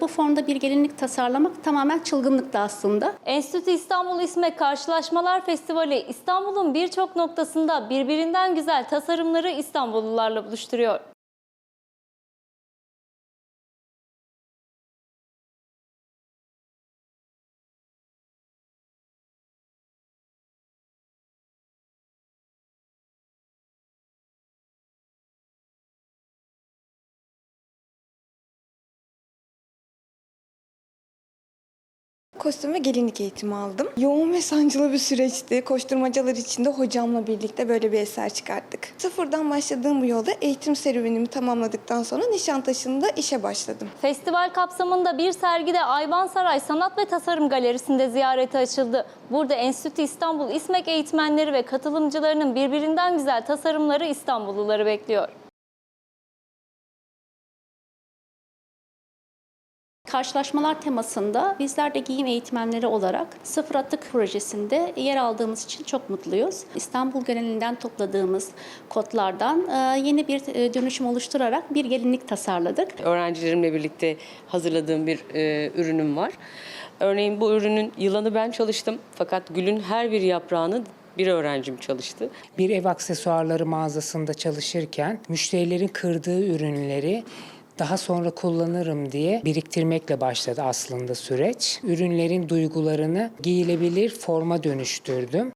Bu formda bir gelinlik tasarlamak tamamen çılgınlıktı aslında. Enstitü İstanbul İSMEK Karşılaşmalar Festivali İstanbul'un birçok noktasında birbirinden güzel tasarımları İstanbullularla buluşturuyor. Kostüm ve gelinlik eğitimi aldım. Yoğun ve sancılı bir süreçti. Koşturmacalar içinde hocamla birlikte böyle bir eser çıkarttık. Sıfırdan başladığım bu yolda eğitim serüvenimi tamamladıktan sonra Nişantaşı'nda işe başladım. Festival kapsamında bir sergide Ayvansaray Sanat ve Tasarım Galerisi'nde ziyarete açıldı. Burada Enstitü İstanbul İSMEK eğitmenleri ve katılımcılarının birbirinden güzel tasarımları İstanbulluları bekliyor. Karşılaşmalar temasında bizler de giyim eğitmenleri olarak Sıfır Atık projesinde yer aldığımız için çok mutluyuz. İstanbul genelinden topladığımız kodlardan e, yeni bir e, dönüşüm oluşturarak bir gelinlik tasarladık. öğrencilerimle birlikte hazırladığım bir e, ürünüm var. Örneğin bu ürünün yılanı ben çalıştım fakat gülün her bir yaprağını bir öğrencim çalıştı. bir ev aksesuarları mağazasında çalışırken müşterilerin kırdığı ürünleri daha sonra kullanırım diye biriktirmekle başladı aslında süreç. Ürünlerin duygularını giyilebilir forma dönüştürdüm.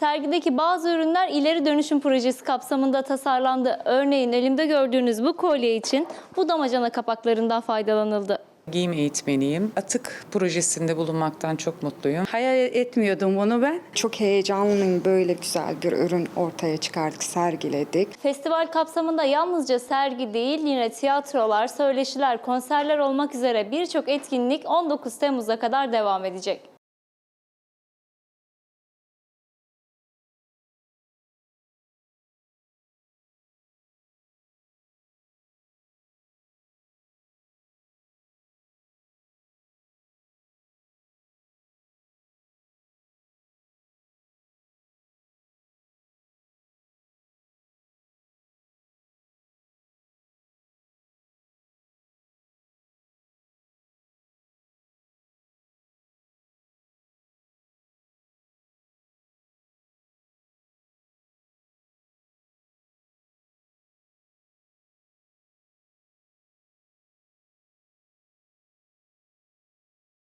Sergideki bazı ürünler ileri dönüşüm projesi kapsamında tasarlandı. Örneğin elimde gördüğünüz bu kolye için bu damacana kapaklarından faydalanıldı. Giyim eğitmeniyim. Atık projesinde bulunmaktan çok mutluyum. Hayal etmiyordum bunu ben. Çok heyecanlıyım böyle güzel bir ürün ortaya çıkardık, sergiledik. Festival kapsamında yalnızca sergi değil yine tiyatrolar, söyleşiler, konserler olmak üzere birçok etkinlik 19 Temmuz'a kadar devam edecek.